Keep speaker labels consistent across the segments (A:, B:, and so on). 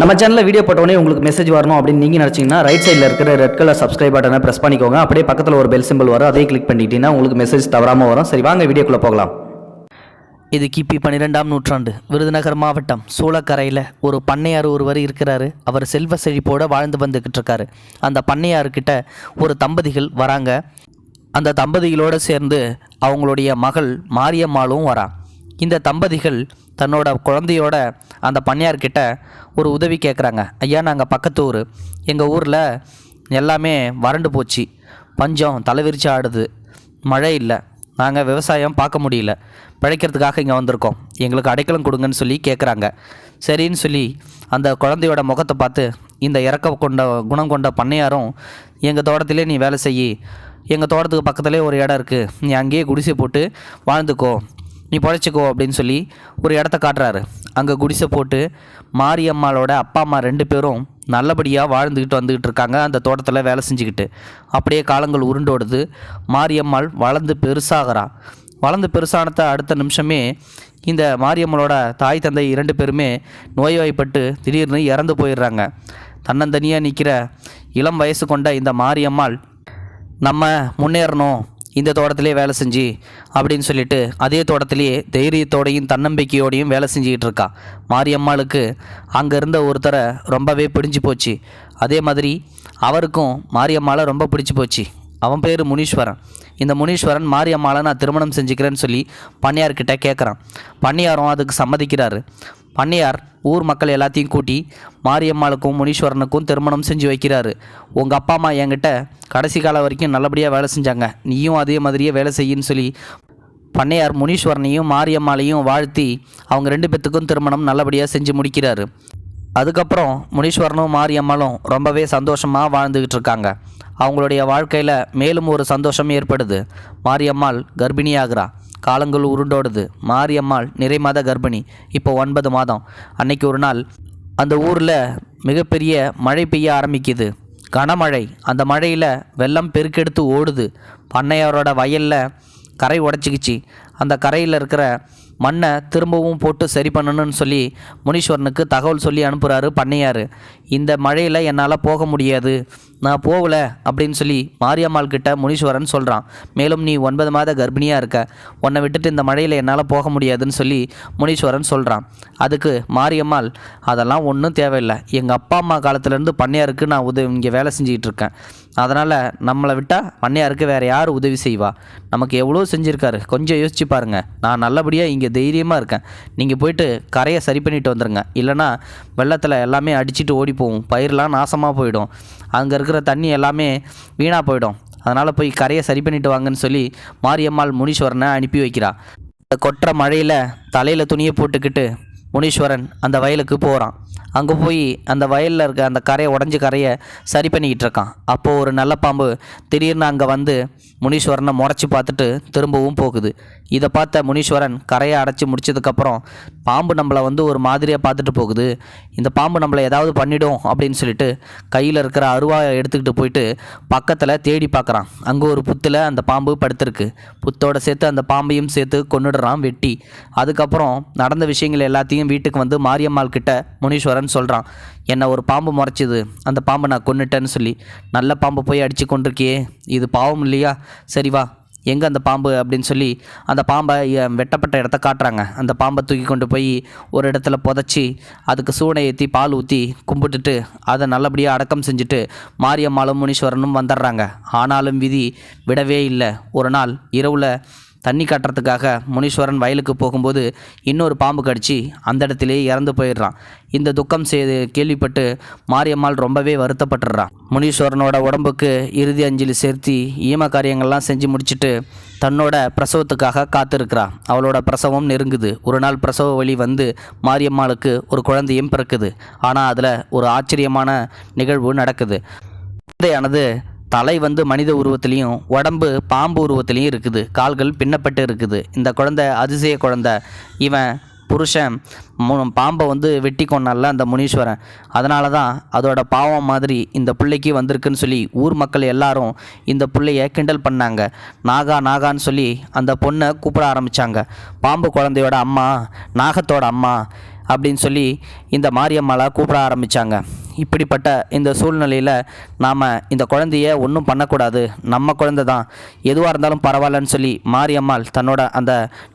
A: நம்ம சேனலில் வீடியோ போட்டோடனே உங்களுக்கு மெசேஜ் வரணும் அப்படின்னு நீங்கள் நினச்சிங்கன்னா ரைட் சைடில் இருக்கிற ரெட் கலர் சப்ஸ்கிரைப் பட்டனை ப்ரெஸ் பண்ணிக்கோங்க. அப்படியே பக்கத்தில் ஒரு பெல் சிம்பிள் வரும். அதே கிளிக் பண்ணிட்டீங்கன்னா உங்களுக்கு மெசேஜ் தவறாமல் வரும். சரி வாங்க வீடியோக்குள்ளே போகலாம்.
B: இது கிபி பன்னிரெண்டாம் நூற்றாண்டு. விருதுநகர் மாவட்டம் சூளக்கரையில் ஒரு பண்ணையார் ஒருவர் இருக்கிறாரு. அவர் செல்வ செழிப்போடு வாழ்ந்து வந்துக்கிட்டு இருக்காரு. அந்த பண்ணையார்கிட்ட ஒரு தம்பதிகள் வராங்க. அந்த தம்பதிகளோடு சேர்ந்து அவங்களுடைய மகள் மாரியம்மாளும் வரான் இந்த தம்பதிகள் தன்னோட குழந்தையோட அந்த பண்ணையார்கிட்ட ஒரு உதவி கேட்குறாங்க ஐயா நாங்கள் பக்கத்து ஊர். எங்கள் ஊரில் எல்லாமே வறண்டு போச்சு. பஞ்சம் தலைவிரிச்சு ஆடுது. மழை இல்லை. நாங்கள் விவசாயம் பார்க்க முடியல. பிழைக்கிறதுக்காக இங்கே வந்திருக்கோம். எங்களுக்கு அடைக்கலம் கொடுங்கன்னு சொல்லி கேட்குறாங்க சரின்னு சொல்லி அந்த குழந்தையோட முகத்தை பார்த்து இந்த இறக்க கொண்ட குணம் கொண்ட பண்ணையாரும் எங்கள் தோட்டத்திலே நீ வேலை செய்யி. எங்கள் தோட்டத்துக்கு பக்கத்துலேயே ஒரு இடம் இருக்குது நீ அங்கேயே குடிசை போட்டு வாழ்ந்துக்கோ. நீ பொழைச்சிக்கோ அப்படின்னு சொல்லி ஒரு இடத்த காட்டுறாரு. அங்கே குடிசை போட்டு மாரியம்மாளோட அப்பா அம்மா ரெண்டு பேரும் நல்லபடியாக வாழ்ந்துக்கிட்டு வந்துக்கிட்டு இருக்காங்க. அந்த தோட்டத்தில் வேலை செஞ்சுக்கிட்டு. அப்படியே காலங்கள் உருண்டோடுது மாரியம்மாள் வளர்ந்து பெருசாகிறா. வளர்ந்து பெருசானத அடுத்த நிமிஷமே இந்த மாரியம்மளோட தாய் தந்தை இரண்டு பேருமே நோய்வாய்ப்பட்டு திடீர்னு இறந்து போயிடுறாங்க. தன்னந்தனியாக நிற்கிற இளம் வயசு கொண்ட இந்த மாரியம்மாள் நம்ம முன்னேறணும். இந்த தோட்டத்திலே வேலை செஞ்சு அப்படின்னு சொல்லிட்டு அதே தோட்டத்திலேயே தைரியத்தோடையும் தன்னம்பிக்கையோடையும் வேலை செஞ்சுக்கிட்டு இருக்கா. மாரியம்மாளுக்கு அங்கே இருந்த ஒருத்தரை ரொம்பவே பிடிஞ்சு போச்சு. அதே மாதிரி அவருக்கும் மாரியம்மாளை ரொம்ப பிடிச்சி போச்சு. அவன் பேர் முனீஸ்வரன். இந்த முனீஸ்வரன் மாரியம்மாளை நான் திருமணம் செஞ்சுக்கிறேன்னு சொல்லி பண்ணியார்கிட்ட கேட்குறான் பண்ணியாரும் அதுக்கு சம்மதிக்கிறாரு. பண்ணையார் ஊர் மக்கள் எல்லாத்தையும் கூட்டி மாரியம்மாளுக்கும் முனீஸ்வரனுக்கும் திருமணம் செஞ்சு வைக்கிறாரு. உங்கள் அப்பா அம்மா என்கிட்ட கடைசி காலம் வரைக்கும் நல்லபடியாக வேலை செஞ்சாங்க. நீயும் அதே மாதிரியே வேலை செய்யின்னு சொல்லி பண்ணையார் முனீஸ்வரனையும் மாரியம்மாளையும் வாழ்த்தி அவங்க ரெண்டு பேத்துக்கும் திருமணம் நல்லபடியாக செஞ்சு முடிக்கிறாரு. அதுக்கப்புறம் முனீஸ்வரனும் மாரியம்மாளும் ரொம்பவே சந்தோஷமாக வாழ்ந்துக்கிட்டு இருக்காங்க. அவங்களுடைய வாழ்க்கையில் மேலும் ஒரு சந்தோஷம் ஏற்படுது. மாரியம்மாள் கர்ப்பிணியாகிறா. காலங்கள் உருண்டோடுது. மாரியம்மாள் நிறை மாத கர்ப்பிணி. இப்போ ஒன்பது மாதம். அன்னைக்கு ஒரு நாள் அந்த ஊரில் மிகப்பெரிய மழை பெய்ய ஆரம்பிக்குது. கனமழை. அந்த மழையில் வெள்ளம் பெருக்கெடுத்து ஓடுது. பண்ணையாரோட வயலில் கரை உடச்சிக்கிச்சு. அந்த கரையில் இருக்கிற மண்ணை திரும்பவும் போட்டு சரி பண்ணணும்னு சொல்லி முனீஸ்வரனுக்கு தகவல் சொல்லி அனுப்புகிறாரு பண்ணையார். இந்த மழையில் என்னால் போக முடியாது. நான் போகல அப்படின்னு சொல்லி மாரியம்மாள் கிட்ட முனீஸ்வரன் சொல்கிறான் மேலும் நீ ஒன்பது மாத கர்ப்பிணியாக இருக்க. உன்னை விட்டுட்டு இந்த மழையில் என்னால் போக முடியாதுன்னு சொல்லி முனீஸ்வரன் சொல்கிறான் அதுக்கு மாரியம்மாள் அதெல்லாம் ஒன்றும் தேவையில்லை. எங்கள் அப்பா அம்மா காலத்துலேருந்து பண்ணையாருக்கு நான் உதவி இங்கே வேலை செஞ்சுக்கிட்டு இருக்கேன். அதனால் நம்மளை விட்டால் பண்ணையாருக்கு வேறு யார் உதவி செய்வா? நமக்கு எவ்வளோ செஞ்சுருக்காரு. கொஞ்சம் யோசிச்சு பாருங்கள் நான் நல்லபடியாக இங்கே தைரியமாக இருக்கேன். நீங்கள் போயிட்டு கரையை சரி பண்ணிட்டு வந்துடுங்க இல்லைனா வெள்ளத்தில் எல்லாமே அடிச்சிட்டு ஓடி போகும். பயிரெலாம் நாசமாக போயிடும். அங்கே இருக்கிற தண்ணி எல்லாமே வீணாக போயிடும். அதனால் போய் கரையை சரி பண்ணிட்டு வாங்கன்னு சொல்லி மாரியம்மாள் முனீஸ்வரனை அனுப்பி வைக்கிறா. கொட்டுற மழையில் தலையில் துணியை போட்டுக்கிட்டு முனீஸ்வரன் அந்த வயலுக்கு போகிறான் அங்கே போய் அந்த வயலில் இருக்க அந்த கரையை உடஞ்சி கரையை சரி பண்ணிக்கிட்டு இருக்கான். அப்போது ஒரு நல்ல பாம்பு திடீர்னு அங்கே வந்து முனீஸ்வரனை முறைச்சி பார்த்துட்டு திரும்பவும் போகுது. இதை பார்த்த முனீஸ்வரன் கரையை அடைச்சி முடிச்சதுக்கப்புறம் பாம்பு நம்மளை வந்து ஒரு மாதிரியாக பார்த்துட்டு போகுது. இந்த பாம்பு நம்மளை ஏதாவது பண்ணிடும் அப்படின்னு சொல்லிட்டு கையில் இருக்கிற அருவாயை எடுத்துக்கிட்டு போயிட்டு பக்கத்தில் தேடி பார்க்குறான். அங்கே ஒரு புத்தில் அந்த பாம்பு படுத்திருக்கு. புத்தோட சேர்த்து அந்த பாம்பையும் சேர்த்து கொண்டுடுறான் வெட்டி. அதுக்கப்புறம் நடந்த விஷயங்கள் எல்லாத்தையும் வீட்டுக்கு வந்து மாரியம்மாள் கிட்ட முனீஸ்வரன் சொல்கிறான் என்னை ஒரு பாம்பு முறைச்சிது. அந்த பாம்பை நான் கொன்னுட்டேன்னு சொல்லி நல்ல பாம்பை போய் அடித்து கொண்டிருக்கியே இது பாவம் இல்லையா? சரி வா எங்கே அந்த பாம்பு? அப்படின்னு சொல்லி அந்த பாம்பை வெட்டப்பட்ட இடத்த காட்டுறாங்க. அந்த பாம்பை தூக்கி கொண்டு போய் ஒரு இடத்துல புதைச்சி அதுக்கு சூனை ஏற்றி பால் ஊற்றி கும்பிட்டுட்டு அதை நல்லபடியாக அடக்கம் செஞ்சுட்டு மாரியம்மாளும் முனீஸ்வரனும் வந்துடுறாங்க. ஆனாலும் விதி விடவே இல்லை. ஒரு நாள் இரவில் தண்ணி காட்டுறதுக்காக முனீஸ்வரன் வயலுக்கு போகும்போது இன்னொரு பாம்பு கடிச்சு அந்த இடத்துலேயே இறந்து போயிடுறான். இந்த துக்கம் செய்து கேள்விப்பட்டு மாரியம்மாள் ரொம்பவே வருத்தப்பட்டுடுறான் முனீஸ்வரனோட உடம்புக்கு இறுதி அஞ்சலி சேர்த்தி ஈம காரியங்கள்லாம் செஞ்சு முடிச்சுட்டு தன்னோட பிரசவத்துக்காக காத்திருக்கிறா. அவளோட பிரசவம் நெருங்குது. ஒரு நாள் பிரசவ வழி வந்து மாரியம்மாளுக்கு ஒரு குழந்தையும் பிறக்குது. ஆனால் அதில் ஒரு ஆச்சரியமான நிகழ்வு நடக்குது. குழந்தையானது தலை வந்து மனித உருவத்திலையும் உடம்பு பாம்பு உருவத்திலையும் இருக்குது. கால்கள் பின்னப்பட்டு இருக்குது. இந்த குழந்தை அதிசய குழந்தை. இவன் புருஷன். மு பாம்பை வந்து வெட்டி கொண்டால அந்த முனீஸ்வரன். அதனால தான் அதோட பாவம் மாதிரி இந்த பிள்ளைக்கு வந்திருக்குன்னு சொல்லி ஊர் மக்கள் எல்லாரும் இந்த பிள்ளைய கிண்டல் பண்ணாங்க. நாகா நாகான்னு சொல்லி அந்த பொண்ணை கூப்பிட ஆரம்பித்தாங்க பாம்பு குழந்தையோட அம்மா நாகத்தோட அம்மா அப்படின்னு சொல்லி இந்த மாரியம்மாவை கூப்பிட ஆரம்பித்தாங்க இப்படிப்பட்ட இந்த சூழ்நிலையில் நாம் இந்த குழந்தைய ஒன்றும் பண்ணக்கூடாது. நம்ம குழந்தை தான். எதுவாக இருந்தாலும் பரவாயில்லன்னு சொல்லி மாரியம்மாள் தன்னோட அந்த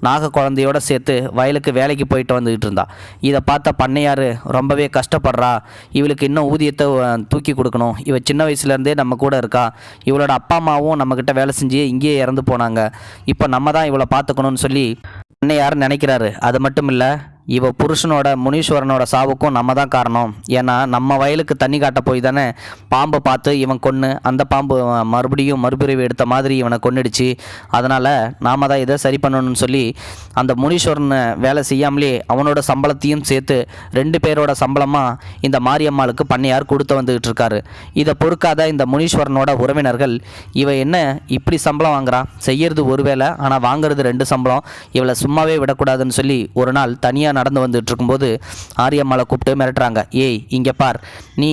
B: நாக குழந்தையோட சேர்த்து வயலுக்கு வேலைக்கு போயிட்டு வந்துக்கிட்டு இருந்தா. இதை பார்த்த பண்ணையார் ரொம்பவே கஷ்டப்படுறா. இவளுக்கு இன்னும் ஊதியத்தை தூக்கி கொடுக்கணும். இவ சின்ன வயசுலேருந்தே நம்ம கூட இருக்கா. இவளோட அப்பா அம்மாவும் நம்மக்கிட்ட வேலை செஞ்சு இங்கேயே இறந்து போனாங்க. இப்போ நம்ம தான் இவளை பார்த்துக்கணும்னு சொல்லி பண்ணையார் நினைக்கிறாரு. அது மட்டும் இல்லை இவ புருஷனோட முனீஸ்வரனோட சாவுக்கும் நம்ம தான் காரணம். ஏன்னா நம்ம வயலுக்கு தண்ணி காட்ட போய் தானே பாம்பை பார்த்து இவன் கொன்று அந்த பாம்பு மறுபடியும் மறுபிரிவு எடுத்த மாதிரி இவனை கொன்னுடுச்சு. அதனால் நாம் தான் இதை சரி பண்ணணும்னு சொல்லி அந்த முனீஸ்வரனை வேலை செய்யாமலே அவனோட சம்பளத்தையும் சேர்த்து ரெண்டு பேரோட சம்பளமாக இந்த மாரியம்மாளுக்கு பண்ணையார் கொடுத்து வந்துக்கிட்டு இருக்காரு. இதை பொறுக்காத இந்த முனீஸ்வரனோட உறவினர்கள் இவ என்ன இப்படி சம்பளம் வாங்குறான் செய்யறது ஒரு வேலை ஆனால் வாங்குறது ரெண்டு சம்பளம். இவளை சும்மாவே விடக்கூடாதுன்னு சொல்லி ஒரு நாள் தனியாக நடந்து வந்துட்டு இருக்கும்போது ஆரியம்மாளை கூப்பிட்டு மிரட்டுறாங்க. ஏய் இங்கே பார். நீ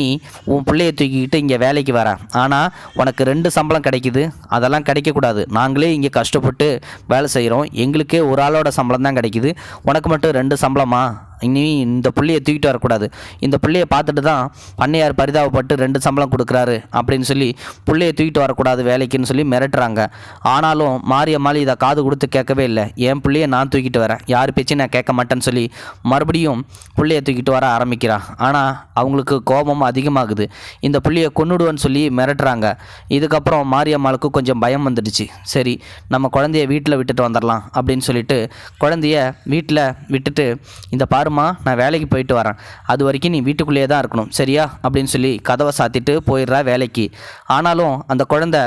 B: உன் பிள்ளைய தூக்கிக்கிட்டு இங்கே வேலைக்கு வர ஆனால் உனக்கு ரெண்டு சம்பளம் கிடைக்குது. அதெல்லாம் கிடைக்கக்கூடாது. நாங்களே இங்கே கஷ்டப்பட்டு வேலை செய்கிறோம் எங்களுக்கே ஒரு ஆளோட சம்பளம் தான் கிடைக்குது. உனக்கு மட்டும் ரெண்டு சம்பளமா? இனி இந்த பிள்ளையை தூக்கிட்டு வரக்கூடாது. இந்த பிள்ளையை பார்த்துட்டு தான் பண்ணையார் பரிதாபப்பட்டு ரெண்டு சம்பளம் கொடுக்குறாரு அப்படின்னு சொல்லி பிள்ளையை தூக்கிட்டு வரக்கூடாது வேலைக்குன்னு சொல்லி மிரட்டுறாங்க. ஆனாலும் மாரியம்மாள் இதை காது கொடுத்து கேட்கவே இல்லை. என் பிள்ளையை நான் தூக்கிட்டு வரேன். யார் பேச்சு நான் கேட்க மாட்டேன்னு சொல்லி மறுபடியும் பிள்ளையை தூக்கிட்டு வர ஆரம்பிக்கிறான் ஆனால் அவங்களுக்கு கோபம் அதிகமாகுது. இந்த பிள்ளையை கொன்னுடுவேன்னு சொல்லி மிரட்டுறாங்க. இதுக்கப்புறம் மாரியம்மாளுக்கு கொஞ்சம் பயம் வந்துடுச்சு. சரி நம்ம குழந்தைய வீட்டில் விட்டுட்டு வந்துடலாம் அப்படின்னு சொல்லிட்டு குழந்தைய வீட்டில் விட்டுட்டு இந்த பாருமா நான் வேலைக்கு போயிட்டு வரேன். அது வரைக்கும் நீ வீட்டுக்குள்ளேயே தான் இருக்கணும். சரியா? அப்படின்னு சொல்லி கதவை சாத்திட்டு போயிடுறா வேலைக்கு. ஆனாலும் அந்த குழந்தை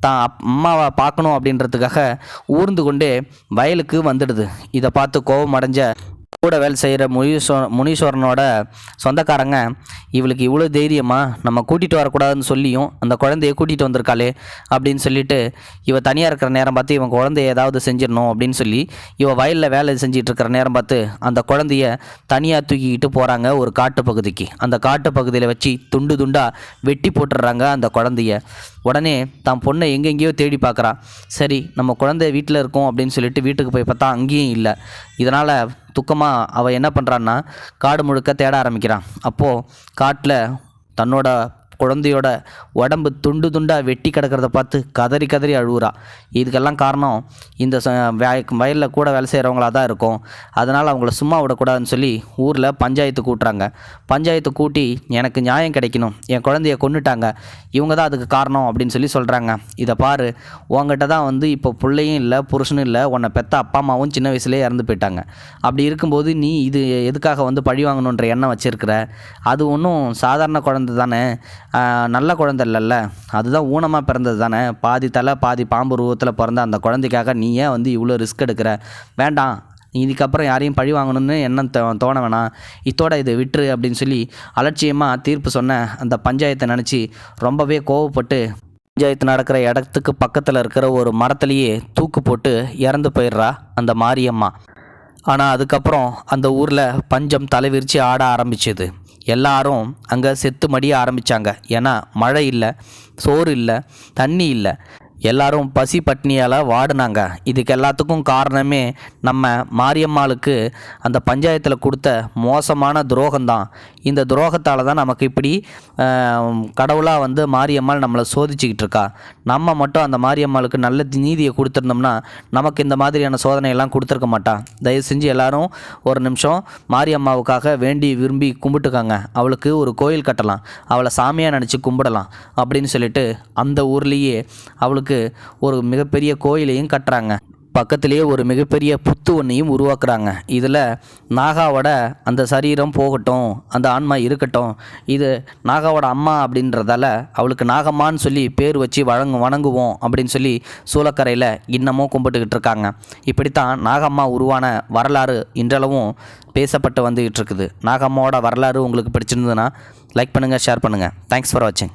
B: தான் அப்- அம்மாவை பார்க்கணும் அப்படின்றதுக்காக ஊர்ந்து கொண்டே வயலுக்கு வந்துடுது. இதை பார்த்து கோபம் அடைஞ்ச கூட வேலை செய்கிற முனீஸ்வர முனீஸ்வரனோட சொந்தக்காரங்க இவளுக்கு இவ்வளோ தைரியமா நம்ம கூட்டிகிட்டு வரக்கூடாதுன்னு சொல்லியும் அந்த குழந்தைய கூட்டிகிட்டு வந்திருக்காளே அப்படின்னு சொல்லிட்டு இவ தனியாக இருக்கிற நேரம் பார்த்து இவன் குழந்தைய ஏதாவது செஞ்சிடணும் அப்படின்னு சொல்லி இவ வயலில் வேலை செஞ்சிட்டு இருக்கிற நேரம் பார்த்து அந்த குழந்தைய தனியாக தூக்கிக்கிட்டு போகிறாங்க ஒரு காட்டு பகுதிக்கு அந்த காட்டு பகுதியில் வச்சு துண்டு துண்டாக வெட்டி போட்டுடுறாங்க அந்த குழந்தைய. உடனே தான் பொண்ணை எங்கெங்கேயோ தேடி பார்க்குறா. சரி நம்ம குழந்தை வீட்டில் இருக்கோம் அப்படின்னு சொல்லிட்டு வீட்டுக்கு போய் பார்த்தா அங்கேயும் இல்லை. இதனால் துக்கமாக அவள் என்ன பண்ணுறான்னா காடு முழுக்க தேட ஆரம்பிக்கிறான் அப்போது காட்டில் தன்னோட குழந்தையோட உடம்பு துண்டு துண்டாக வெட்டி கிடக்கிறத பார்த்து கதறி கதறி அழுவுறா. இதுக்கெல்லாம் காரணம் இந்த ச- வயலில் கூட வேலை செய்கிறவங்களா தான் இருக்கும். அதனால் அவங்கள சும்மா விடக்கூடாதுன்னு சொல்லி ஊரில் பஞ்சாயத்து கூட்டுறாங்க. பஞ்சாயத்து கூட்டி எனக்கு நியாயம் கிடைக்கணும் என் குழந்தைய கொன்னுட்டாங்க இவங்க தான் அதுக்கு காரணம் அப்படின்னு சொல்லி சொல்கிறாங்க இதை பாரு உங்ககிட்ட தான் வந்து இப்போ பிள்ளையும் இல்லை புருஷனும் இல்லை உன்னை பெத்த அப்பா அம்மாவும் சின்ன வயசுலேயே இறந்து போயிட்டாங்க. அப்படி இருக்கும்போது நீ இது எதுக்காக வந்து பழி வாங்கணுன்ற எண்ணம் வச்சுருக்கிற? அது ஒன்றும் சாதாரண குழந்தை தானே. நல்ல குழந்தை இல்லைல்ல? அதுதான் ஊனமாக பிறந்தது தானே? பாதி தலை பாதி பாம்பு ரூபத்தில் பிறந்த அந்த குழந்தைக்காக நீ ஏன் வந்து இவ்வளோ ரிஸ்க் எடுக்கிற? வேண்டாம். இதுக்கப்புறம் யாரையும் பழி வாங்கணும்னு எண்ணம் தோ தோண வேணாம். இத்தோட இதை விட்டுரு அப்படின்னு சொல்லி அலட்சியமாக தீர்ப்பு சொன்ன அந்த பஞ்சாயத்தை நினச்சி ரொம்பவே கோவப்பட்டு பஞ்சாயத்து நடக்கிற இடத்துக்கு பக்கத்தில் இருக்கிற ஒரு மரத்துலேயே தூக்கு போட்டு இறந்து போயிடுறா அந்த மாரியம்மா. ஆனால் அதுக்கப்புறம் அந்த ஊரில் பஞ்சம் தலைவிரிச்சு ஆட ஆரம்பிச்சது. எல்லாரும் அங்கே செத்து மடிய ஆரம்பித்தாங்க ஏன்னா மழை இல்லை சோறு இல்லை தண்ணி இல்லை. எல்லாரும் பசி பட்னியால் வாடினாங்க. இதுக்கு எல்லாத்துக்கும் காரணமே நம்ம மாரியம்மாளுக்கு அந்த பஞ்சாயத்தில் கொடுத்த மோசமான துரோகம்தான். இந்த துரோகத்தால் தான் நமக்கு இப்படி கடவுளாக வந்து மாரியம்மாள் நம்மளை சோதிச்சுக்கிட்டு இருக்கா நம்ம மட்டும் அந்த மாரியம்மாளுக்கு நல்ல நீதியை கொடுத்துருந்தோம்னா நமக்கு இந்த மாதிரியான சோதனையெல்லாம் கொடுத்துருக்க மாட்டா. தயவு செஞ்சு எல்லாரும் ஒரு நிமிஷம் மாரியம்மாவுக்காக வேண்டி விரும்பி கும்பிட்டுக்காங்க. அவளுக்கு ஒரு கோயில் கட்டலாம். அவளை சாமியாக நினச்சி கும்பிடலாம். அப்படின்னு சொல்லிட்டு அந்த ஊர்லேயே அவளுக்கு ஒரு மிகப்பெரிய கோயிலையும் கட்டுறாங்க. பக்கத்திலேயே ஒரு மிகப்பெரிய புத்து ஒன்றையும் உருவாக்குறாங்க. இதில் நாகாவோட அந்த சரீரம் போகட்டும் அந்த ஆன்மா இருக்கட்டும் இது நாகாவோட அம்மா அப்படின்றதால அவளுக்கு நாகம்மான்னு சொல்லி பேர் வச்சு வழங்கு வணங்குவோம் அப்படின்னு சொல்லி சூளக்கரையில் இன்னமும் கும்பிட்டுக்கிட்டு இருக்காங்க. இப்படித்தான் நாகம்மா உருவான வரலாறு இன்றளவும் பேசப்பட்டு வந்துகிட்டு இருக்குது. நாகம்மாவோட வரலாறு உங்களுக்கு பிடிச்சிருந்ததுன்னா லைக் பண்ணுங்கள் ஷேர் பண்ணுங்கள் தேங்க்ஸ் ஃபார் வாட்சிங்